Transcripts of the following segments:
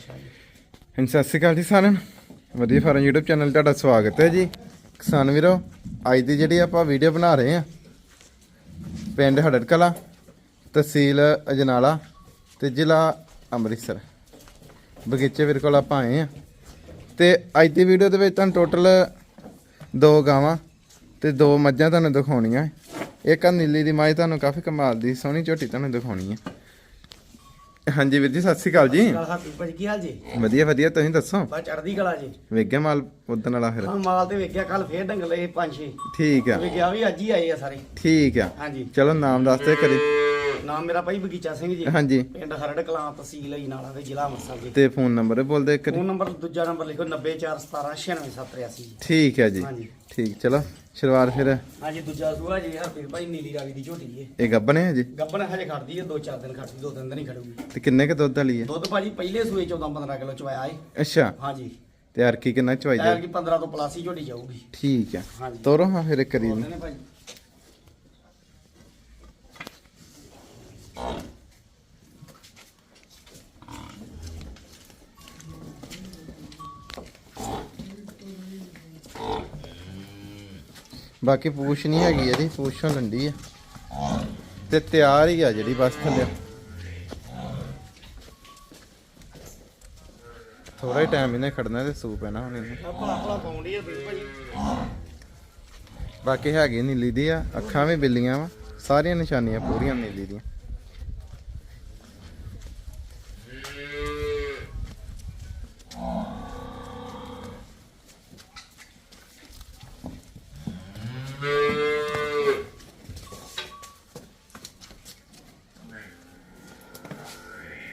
ਹਾਂਜੀ, ਸਤਿ ਸ਼੍ਰੀ ਅਕਾਲ ਜੀ ਸਾਰਿਆਂ ਨੂੰ। ਵਧੀਆ ਫਾਰਮ YouTube ਚੈਨਲ ਤੁਹਾਡਾ ਸਵਾਗਤ ਹੈ ਜੀ। ਕਿਸਾਨ ਵੀਰੋ, ਅੱਜ ਦੀ ਜਿਹੜੀ ਆਪਾਂ ਵੀਡੀਓ ਬਣਾ ਰਹੇ ਆ ਪਿੰਡ ਹੜੜ ਕਲਾ ਤਹਿਸੀਲ ਅਜਨਾਲਾ ਤੇ ਜ਼ਿਲ੍ਹਾ ਅੰਮ੍ਰਿਤਸਰ। ਬਗੀਚੇ ਵੀਰ ਕੋਲ ਆਪਾਂ ਆਏ ਆ ਤੇ ਅੱਜ ਦੀ ਵੀਡੀਓ ਦੇ ਵਿੱਚ ਤੁਹਾਨੂੰ ਟੋਟਲ ਦੋ ਗਾਵਾਂ ਤੇ ਦੋ ਮੱਝਾਂ ਤੁਹਾਨੂੰ ਦਿਖਾਉਣੀਆਂ। ਇੱਕ ਆ ਨੀਲੀ ਦੀ ਮਾਈ ਤੁਹਾਨੂੰ ਕਾਫੀ ਕਮਾਲ ਦੀ ਸੋਹਣੀ ਝੋਟੀ ਤੁਹਾਨੂੰ ਦਿਖਾਉਣੀ ਹੈ। ਹਾਂਜੀ ਵੀਰ ਜੀ ਸਤਿ ਸ਼੍ਰੀ ਅਕਾਲ ਜੀ। ਹਾਪੀ ਭਾਜੀ ਕੀ ਹਾਲ ਜੀ? ਵਧੀਆ ਵਧੀਆ ਤੁਸੀਂ ਦੱਸੋ? ਬਸ ਚੜਦੀ ਕਲਾ ਜੀ। ਵੇਗਿਆ ਮਾਲ ਉਦਣ ਵਾਲਾ ਫਿਰ? ਹਾਂ ਮਾਲ ਤੇ ਵੇਖਿਆ ਕੱਲ ਫੇਰ ਡੰਗ ਲਏ ਪੰਜ ਛੇ। ਠੀਕ ਆ। ਵੇਖਿਆ ਵੀ ਅੱਜ ਹੀ ਆਏ ਆ ਸਾਰੇ। ਠੀਕ ਆ। ਹਾਂਜੀ। ਚਲੋ ਨਾਮ ਦੱਸ ਦੇ ਕਰੀ ਨਾਮ ਮੇਰਾ ਭਾਈ ਬਗੀਚਾ ਸਿੰਘ ਜੀ। ਹਾਂਜੀ। ਪਿੰਡ ਹਰੜ ਕਲਾਂ ਤਹਿਸੀਲ ਹੀ ਨਾਲਾ ਤੇ ਜ਼ਿਲ੍ਹਾ ਅੰਮ੍ਰਿਤਸਰ ਜੀ। ਤੇ ਫੋਨ ਨੰਬਰ ਬੋਲ ਦੇ ਕਰੀ ਫੋਨ ਨੰਬਰ ਦੂਜਾ ਨੰਬਰ ਲਿਖੋ 94179969783 ਜੀ। ਠੀਕ ਹੈ ਜੀ। ਹਾਂਜੀ। ਠੀਕ ਚਲੋ। ਸ਼ੁਰੂਆਤ ਫਿਰ? ਹਾਂਜੀ ਦੂਜਾ ਸੂਆ ਜੀ ਹਰਪੀਰ ਭਾਈ ਨੀਲੀ ਰਾਵੀ ਦੀ ਝੋਟੀ ਜੀ ਇਹ। ਗੱਬਣੇ ਹੈ ਜੀ? ਗੱਬਣ ਹਜੇ ਖੜਦੀ ਹੈ ਦੋ ਚਾਰ ਦਿਨ ਖੜਦੀ ਦੋ ਤਿੰਨ ਦਿਨ ਹੀ ਖੜੂਗੀ। ਤੇ ਕਿੰਨੇ ਕ ਦੁੱਧ ਵਾਲੀ ਹੈ ਦੁੱਧ ਭਾਜੀ ਪਹਿਲੇ ਸੂਏ 14 15 ਕਿਲੋ ਚਵਾਇਆ ਏ। ਅੱਛਾ। ਹਾਂਜੀ ਤੇ ਅਰਕੀ ਕਿੰਨਾ ਚਵਾਈ ਐਰ ਜਾ ਕੀ 15 ਤੋਂ ਪਲਾਸ ਝੋਟੀ ਜਾਊਗੀ। ਠੀਕ ਆ। ਹਾਂਜੀ ਤੋਰੋ ਹਾਂ ਫਿਰ ਇੱਕ ਕਰੀ ਬੋਲਦੇ ਨੇ ਭਾਜੀ ਬਾਕੀ ਪੂਛ ਨਹੀਂ ਹੈਗੀ ਇਹਦੀ, ਪੂਛੋਂ ਲੰਡੀ ਆ। ਤੇ ਤਿਆਰ ਹੀ ਆ ਜਿਹੜੀ ਬਸ ਥੱਲੇ। ਥੋੜਾ ਹੀ ਟਾਈਮ ਇਹਨੇ ਖੜਨਾ ਤੇ ਸੂਪ ਹੈ ਹੁਣ ਇਹਨੂੰ। ਆਪਣਾ ਆਪਣਾ ਪਾਉਂਦੀ ਹੈ ਵੀਰ ਬਾਕੀ ਹੈਗੀ ਨੀਲੀ ਦੀ ਆ, ਅੱਖਾਂ ਵੀ ਬਿੱਲੀਆਂ ਵਾ, ਸਾਰੀਆਂ ਨਿਸ਼ਾਨੀਆਂ ਪੂਰੀਆਂ ਨੀਲੀ ਦੀਆਂ।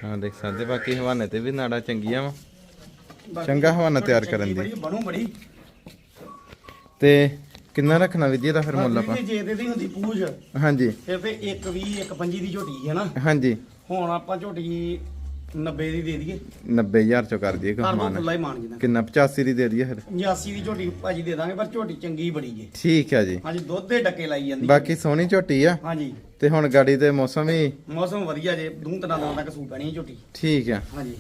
ਹਾਂ ਦੇਖ ਸਕਦੇ। ਬਾਕੀ ਹਵਾਨੇ ਤੇ ਵੀ ਨਾੜਾ ਚੰਗੀਆਂ ਵਾ। ਚੰਗਾ ਹਵਾਨਾ ਤਿਆਰ ਕਰਨ ਦੀ। ਬੜੀ, ਬਣੂ ਬੜੀ। ਤੇ ਕਿੰਨਾ ਰੱਖਣਾ ਵਿਧੀ ਦਾ ਫਿਰ ਮੁੱਲ ਆਪਾਂ? ਜੇ ਜੇ ਦੀ ਹੁੰਦੀ ਪੂਛ ਹਾਂਜੀ। ਫਿਰ ਤੇ 1 20 1 25 ਦੀ ਝੋਟੀ ਹੈ ਨਾ। ਹਾਂਜੀ। ਹੁਣ ਆਪਾਂ ਝੋਟੀ 90 ਦੀ ਦੇ ਦਈਏ। 90000 ਚੋਂ ਕਰ ਦਈਏ ਕਮਾਨ ਹੀ ਮਾਨ ਕਿੰਨਾ? 85 ਦੀ ਦੇ ਦਈਏ ਫਿਰ। 85 ਦੀ ਝੋਟੀ ਭਾਜੀ ਦੇ ਦਾਂਗੇ ਪਰ ਝੋਟੀ ਚੰਗੀ ਬੜੀ ਜੇ। ਠੀਕ ਹੈ ਜੀ। ਹਾਂਜੀ ਦੁੱਧ ਦੇ ਡੱਕੇ ਲਾਈ ਜਾਂਦੀ। ਬਾਕੀ ਸੋਹਣੀ ਝੋਟੀ ਆ। ਹਾਂਜੀ। ਤੇ ਹੁਣ ਗਾੜੀ ਤੇ ਮੌਸਮ ਵੀ ਮੌਸਮ ਵਧੀਆ ਜੇ ਦੂੰ ਤਨਾਂ ਦਿਨਾਂ ਤੱਕ ਸੂ ਪੈਣੀ ਹੈ ਝੋਟੀ। ਠੀਕ ਆ। ਹਾਂਜੀ।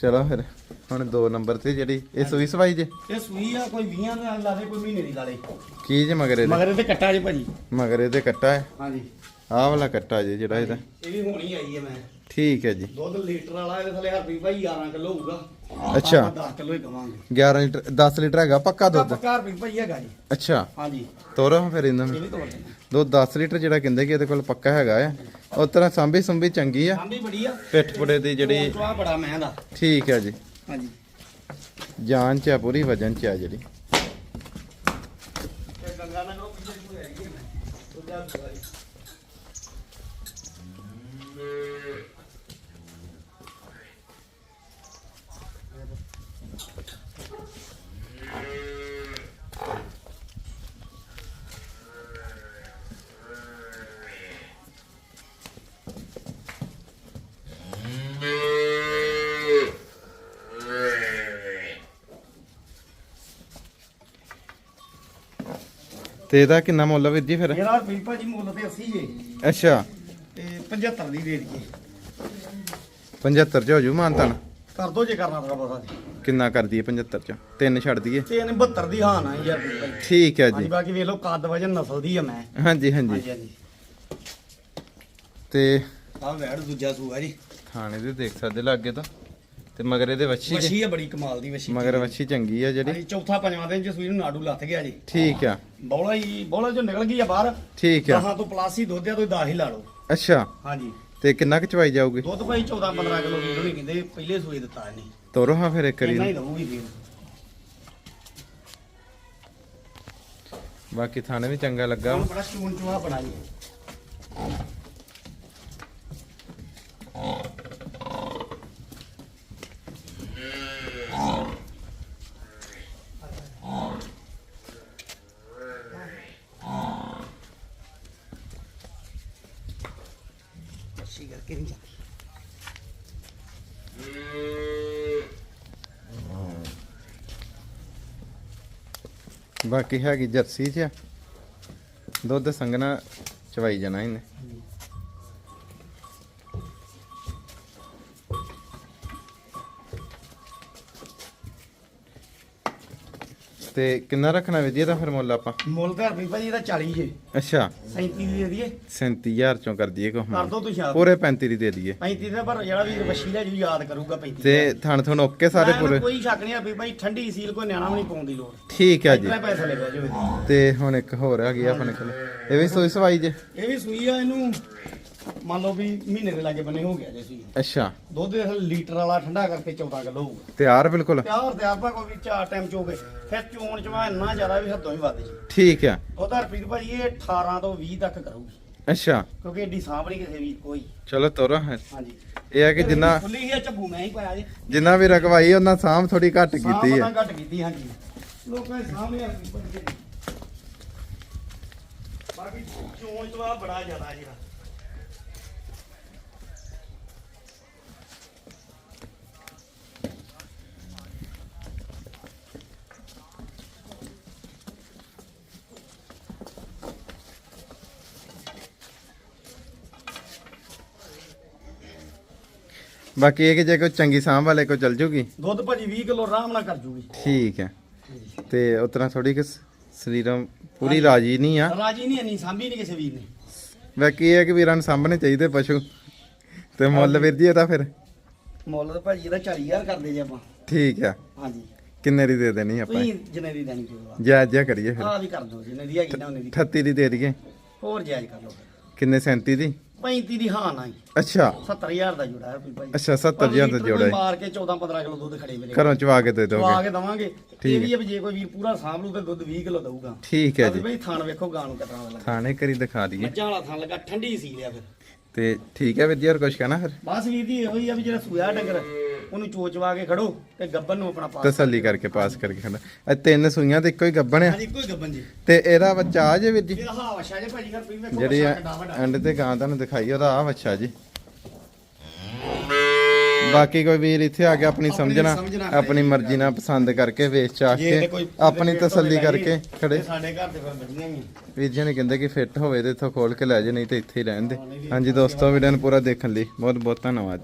ਚਲੋ ਫਿਰ ਹੁਣ ਦੋ ਨੰਬਰ ਤੇ ਜਿਹੜੀ ਇਹ ਸੂਈ ਸਵਾਈ ਜੇ? ਇਹ ਸੂਈ ਆ ਕੋਈ 20 ਦੇ ਨਾਲ ਲਾਦੇ ਕੋਈ ਮਹੀਨੇ ਦੀ ਲਾਲੇ ਕੀ ਜੇ ਮਗਰ ਇਹਦੇ ਮਗਰ ਇਹਦੇ ਕੱਟਾ ਜੇ ਭਾਜੀ। ਮਗਰ ਇਹਦੇ ਕੱਟਾ ਹੈ। ਹਾਂਜੀ। ਆਹ ਵਾਲਾ ਕੱਟਾ ਜੇ ਜਿਹੜਾ ਇਹਦਾ। ਇਹ ਵੀ ਹੋਣੀ ਆਈ ਹੈ ਮੈਂ। ਠੀਕ ਹੈ ਜੀ। ਦੁੱਧ ਲੀਟਰ ਵਾਲਾ ਇਹਦੇ ਥੱਲੇ ਹਰਪੀ ਭਾਈ 11 ਕਿਲੋ ਹੋਊਗਾ। ਅੱਛਾ। 10 ਕਿਲੋ ਹੀ ਕਵਾਂਗੇ 11 ਲੀਟਰ 10 ਲੀਟਰ ਹੈਗਾ ਪੱਕਾ ਦੁੱਧ? ਪੱਕਾ ਹਰਪੀ ਭਾਈ ਹੈਗਾ ਜੀ। ਅੱਛਾ। ਹਾਂਜੀ। ਤੋਰੋ ਫਿਰ ਇਹਨਾਂ। ਇਹ ਨੂੰ ਦੁੱਧ 10 ਲੀਟਰ ਜਿਹੜਾ ਕਹਿੰਦੇ ਕਿ ਇਹਦੇ ਕੋਲ ਪੱਕਾ ਹੈਗਾ ਆ। ਉਸ ਤਰ੍ਹਾਂ ਸਾਂਭੀ ਸੁੰਭੀ ਚੰਗੀ ਆ। ਸਾਂਭੀ ਬੜੀ ਆ। ਪਿੱਠ ਪੁੜੇ ਦੀ ਜਿਹੜੀ ਬੜਾ ਮੈਂ ਦਾ ਠੀਕ ਹੈ ਜੀ। ਹਾਂਜੀ। ਜਾਨ ਚ ਆ ਪੂਰੀ ਵਜਨ ਚ ਆ ਜਿਹੜੀ। ਤੇ ਗੰਗਾ ਨਗਰੋਂ ਪਿੱਛੇ ਕੋਈ ਹੈਗੀ ਮੈਂ। ਦੂਜਾ ਤੇ ਇਹਦਾ ਕਿੰਨਾ ਮੁੱਲ ਆ ਵੀਰ ਜੀ ਫਿਰ? ਇਹਦਾ ਹਰਪੀ ਭਾਜੀ ਮੁੱਲ ਤੇ 80 ਜੇ। ਅੱਛਾ। ਤੇ 75 ਦੀ ਦੇ ਦਈਏ 75 ਚ ਹੋ ਜੂ ਮਾਨਤਨ? ਕਰ ਦੋ ਜੇ ਕਰਨਾ ਤਾਂ ਬਸਾ ਜੀ ਕਿੰਨਾ ਕਰ ਦਈਏ 75 ਚ? ਤਿੰਨ ਛੱਡ ਦਈਏ? ਤੇ ਇਹਨੇ 72 ਦੀ ਹਾਂ ਨਾ ਯਾਰ ਠੀਕ ਹੈ ਹਾਂਜੀ ਜੀ ਬਾਕੀ ਵੇਖ ਲਓ ਕੱਦ ਵਜਨ ਨਸਲ ਦੀ ਆ ਮੈਂ। ਹਾਂਜੀ ਹਾਂਜੀ। ਹਾਂਜੀ ਹਾਂਜੀ। ਤੇ ਆਹ ਵੈੜ ਦੂਜਾ ਸੂਆ ਜੀ। ਥਾਣੇ ਦੇ ਦੇਖ ਸਕਦੇ ਲੱਗੇ ਤਾਂ। ਤੇ ਮਗਰ ਇਹਦੇ ਵੱਛੀ ਜੀ ਵਸ਼ੀ ਆ ਬੜੀ ਕਮਾਲ ਦੀ ਵਸ਼ੀ ਮਗਰ ਵੱਛੀ ਚੰਗੀ ਆ ਜਿਹੜੀ। ਹਾਂਜੀ ਚੌਥਾ ਪੰਜਵਾਂ ਦਿਨ ਚ ਸੂਈ ਨੂੰ ਨਾੜੂ ਲੱਥ ਗਿਆ ਜੀ। ਠੀਕ ਆ। ਬੌਲਾ ਹੀ ਬੌਲਾ ਜੋ ਨਿਕਲ ਗਈ ਆ ਬਾਹਰ। ਠੀਕ ਆ। ਦਹਾਂ ਤੋਂ ਪਲਾਸੀ ਦੁੱਧ ਆ ਤੋਂ 10 ਹੀ ਲਾ ਲਓ। ਅੱਛਾ। ਹਾਂਜੀ। ਤੇ ਕਿੰਨਾ ਕੁ ਚਵਾਈ ਜਾਊਗੀ? ਦੁੱਧ ਭਾਈ 14 15 ਕਿਲੋ ਲੀਟਰ ਨਹੀਂ ਕਹਿੰਦੇ ਪਹਿਲੇ ਸੂਏ ਦਿੱਤਾ ਇਹਨੇ। ਤੋਰੋ ਹਾਂ ਫਿਰ ਇੱਕ ਇੰਨਾ ਹੀ ਵਾਰੀ ਫਿਰ। ਬਾਕੀ ਥਾਣੇ ਵੀ ਚੰਗਾ ਲੱਗਾ। ਹੁਣ ਬੜਾ ਚੂਨ ਚੂਹਾ ਬਣਾ ਜੀ। ਅੱਛੀ ਕਰਕੇ ਨਹੀਂ ਜਾਂਦੀ ਬਾਕੀ ਹੈਗੀ ਜਰਸੀ ਚ ਦੁੱਧ ਸੰਗਣਾ ਚਵਾਈ ਜਾਣਾ ਇਹਨੇ। ਤੇ ਕਿੰਨਾ ਰੱਖਣਾ ਵੀਰ ਜੀ ਇਹਦਾ ਫਿਰ ਮੁੱਲ ਆਪਾਂ? ਮੁੱਲ ਤਾਂ ਰੁਪਏ ਭਾਜੀ ਇਹਦਾ 40 ਜੇ। ਅੱਛਾ। 37 ਦੀ ਦੇ ਦਈਏ। 37000 ਚੋਂ ਕਰ ਦਈਏ ਕੋ ਕਰ ਦੋ ਤੁਸੀਂ ਆਪ। ਪੂਰੇ 35 ਦੀ ਦੇ ਦਈਏ। 35 ਦਾ ਪਰ ਜਿਹੜਾ ਵੀਰ ਵਸ਼ੀ ਲੈ ਜੂ ਯਾਦ ਕਰੂਗਾ 35 ਤੇ ਥਣ ਥਣ ਓਕੇ ਸਾਰੇ ਪੂਰੇ? ਕੋਈ ਸ਼ੱਕ ਨਹੀਂ ਰੁਪਏ ਭਾਜੀ ਠੰਡੀ ਸੀਲ ਕੋਈ ਨਿਆਣਾ ਵੀ ਨਹੀਂ ਪਾਉਣ ਦੀ ਲੋੜ। ਠੀਕ ਹੈ ਜੀ। ਤੇ ਹੁਣ ਇੱਕ ਹੋਰ ਆ ਗਿਆ ਆਪਣੇ ਕੋਲ। ਇਹ ਵੀ ਸੋਈ ਸਵਾਈ ਜੇ। ਇਹ ਵੀ ਸੂਈ ਆ ਇਹਨੂੰ ਮੰਨ ਲਓ ਵੀ ਮਹੀਨੇ ਦੇ ਲਾਗੇ ਬੰਨੇ ਹੋ ਗਿਆ ਜੇ ਸੂਈ। ਅੱਛਾ। ਦੁੱਧ ਦੇ ਲੀਟਰ ਵਾਲਾ ਠੰਡਾ ਕਰਕੇ 14 ਕਿਲੋ ਹੋਊਗਾ। ਤਿਆਰ ਬਿਲਕੁਲ? ਪਿਆਰ ਤੇ ਆਪਾਂ ਕੋਈ ਵੀ ਚਾਰ ਟਾਈਮ ਚੋਗੇ ਫਿਰ ਚੋਣ ਚਵਾ ਇੰਨਾ ਜ਼ਿਆਦਾ ਵੀ ਹੱਦੋਂ ਹੀ ਵੱਧ ਜੀ। ਠੀਕ ਆ। ਉਹਦਾ ਰੁਪਏ ਭਾਜੀ ਇਹ 18 ਤੋਂ 20 ਤੱਕ ਕਰੂਗੀ। ਅੱਛਾ। ਕਿਉਂਕਿ ਏਡੀ ਸਾਂਭ ਨਹੀਂ ਕਿਸੇ ਵੀ ਕੋਈ। ਚਲੋ ਤੋਰੋ। ਹਾਂਜੀ। ਇਹ ਆ ਕਿ ਜਿੰਨਾ ਖੁੱਲੀ ਹੀ ਆ ਝੱਬੂ ਮੈਂ ਹੀ ਪਾਇਆ ਜੀ। ਜਿੰਨਾ ਵੀ ਰਕਵਾਈ ਉਹਨਾਂ ਸਾਂਭ ਥੋੜੀ ਘੱਟ ਕੀਤੀ ਸਾਂਭ ਹੈ ਤਾਂ ਘੱਟ ਕੀਤੀ ਹਾਂਜੀ। ਲੋਕਾਂ ਨੇ ਸਾਂਭ ਬਾਕੀ ਚੋਣ ਚਵਾ ਬੜਾ ਜ਼ਿਆਦਾ ਜਿਹੜਾ ਬਾਕੀ ਇਹ ਕਿ ਜੇ ਕੋਈ ਚੰਗੀ ਸਾਂਭ ਵਾਲੇ ਕੋ ਚਲ ਜੂਗੀ? ਦੁੱਧ ਭਾਜੀ 20 ਕਿਲੋ ਆਰਾਮ ਨਾਲ ਕਰ ਜੂਗੀ। ਠੀਕ ਹੈ। ਤੇ ਉਤਨਾ ਥੋੜੀ ਕਿ ਸ- ਸਰੀਰਮ ਪੂਰੀ ਰਾਜੀ ਨਹੀਂ ਆ। ਰਾਜੀ ਨਹੀਂ ਇੰਨੀ ਸਾਂਭੀ ਨਹੀਂ ਕਿਸੇ ਵੀਰ ਨੇ। ਬਾਕੀ ਇਹ ਹੈ ਕਿ ਵੀਰਾਂ ਨੂੰ ਸਾਂਭਣੇ ਚਾਹੀਦੇ ਪਸ਼ੂ। ਤੇ ਮੁੱਲ ਵੀਰ ਜੀ ਇਹਦਾ ਫਿਰ? ਮੁੱਲ ਤਾਂ ਭਾਜੀ ਇਹਦਾ 40000 ਕਰਦੇ ਜੇ ਆਪਾਂ। ਠੀਕ ਆ। ਹਾਂਜੀ। ਕਿੰਨੇ ਦੀ ਦੇ ਦੇਣੀ ਆਪਾਂ? ਤੁਸੀਂ ਜਿੰਨੇ ਦੀ ਦੇਣੀ ਜਾਇਜ਼ ਜਿਹਾ ਕਰੀਏ ਫਿਰ। ਆ ਵੀ ਕਰ ਦੋ ਜਿੰਨੇ ਦੀ ਹੈਗੀ ਨਾ ਉਹਨੇ ਦੀ। 38 ਦੀ ਦੇ ਦਈਏ। ਹੋਰ ਜਾਇਜ਼ ਕਰ ਲਓ ਕਿੰਨੇ 37 ਦੀ? 35 ਦੀ ਹਾਂ ਨਾ ਅੱਛਾ। 70000 ਦਾ ਜੋੜਾ ਹੈ ਭਾਜੀ ਅੱਛਾ 70000 ਦਾ ਜੋੜਾ ਹੈ। ਮਾਰ ਕੇ 14 15 ਕਿਲੋ ਦੁੱਧ ਖੜੇ ਮੇਰੇ ਘਰੋਂ ਚਵਾ ਕੇ ਦੇ ਦੋਗੇ। ਕੇ ਦਵਾਂਗੇ। ਇਹ ਵੀ ਹੈ। ਵੀ ਜੇ ਕੋਈ ਵੀਰ ਪੂਰਾ ਸਾਂਭ ਲੂ ਤੇ ਦੁੱਧ 20 ਕਿਲੋ ਦਊਗਾ। ਠੀਕ ਹੈ ਜੀ। ਭਾਈ ਥਾਣ ਵੇਖੋ ਗਾਂ ਨੂੰ ਕਟਣਾ ਵਾਲਾ ਥਾਣੇ ਕਰੀ ਦਿਖਾ ਦਈਏ। ਮੱਝਾਂ ਵਾਲਾ ਥਾਣ ਲੱਗਾ ਠੰਡੀ ਸੀ ਲਿਆ ਫਿਰ। ਤੇ ਠੀਕ ਹੈ ਵੀਰ ਜੀ ਹੋਰ ਕੁਝ ਕਹਿਣਾ ਫਿਰ? ਬਸ ਵੀਰ ਜੀ ਇਹੋ ਹੀ ਆ ਵੀ ਜਿਹੜਾ ਸੂਆ ਡੰਗਰ ਉਹਨੂੰ ਚੋਚਵਾ ਕੇ ਖੜੋ ਤੇ ਗੱਬਨ ਨੂੰ ਆਪਣਾ ਪਾ ਤਸੱਲੀ ਕਰਕੇ ਪਾਸ ਕਰਕੇ ਖੜਾ। ਇਹ ਤਿੰਨ ਸੂਈਆਂ ਤੇ ਇੱਕੋ ਹੀ ਗੱਬਣ ਆ। ਹਾਂਜੀ ਕੋਈ ਗੱਬਨ ਜੀ। ਤੇ ਇਹਦਾ ਬੱਚਾ ਆ ਜੇ ਵੀਰ ਜੀ? ਇਹਦਾ ਹਾਂ ਵਛਾ ਜੇ ਭਾਜੀ ਘਰ ਪਈ ਵੇਖੋ ਜਿਹੜੀ ਵਛਾ ਕਿੱਡਾ ਵੱਡਾ। ਐਂਡ ਤੇ ਗਾਂ ਤੁਹਾਨੂੰ ਦਿਖਾਈ ਉਹਦਾ ਆ ਬੱਚਾ ਜੀ। ਬਾਕੀ ਕੋਈ ਵੀਰ ਇੱਥੇ ਆ ਕੇ ਆਪਣੀ ਸਮਝਣਾ ਆਪਣੀ ਮਰਜ਼ੀ ਨਾਲ ਪਸੰਦ ਕਰਕੇ ਵੇਚ ਚਾਹ ਕੇ ਆਪਣੀ ਤਸੱਲੀ ਕਰਕੇ ਖੜੇ। ਸਾਡੇ ਘਰ ਤੇ ਫਿਰ ਬੱਜੀਆਂ ਹੀ। ਵੀਰ ਜੀ ਨੇ ਕਹਿੰਦੇ ਕਿ ਫਿੱਟ ਹੋਵੇ ਤੇ ਇੱਥੋਂ ਖੋਲ ਕੇ ਲੈ ਜੇ ਨਹੀਂ ਤੇ ਇੱਥੇ ਹੀ ਰਹਿਣ ਦੇ। ਹਾਂਜੀ ਦੋਸਤੋ ਵੀਡੀਓ ਨੂੰ ਪੂਰਾ ਦੇਖਣ ਲਈ ਬਹੁਤ ਬਹੁਤ ਧੰਨਵਾਦ।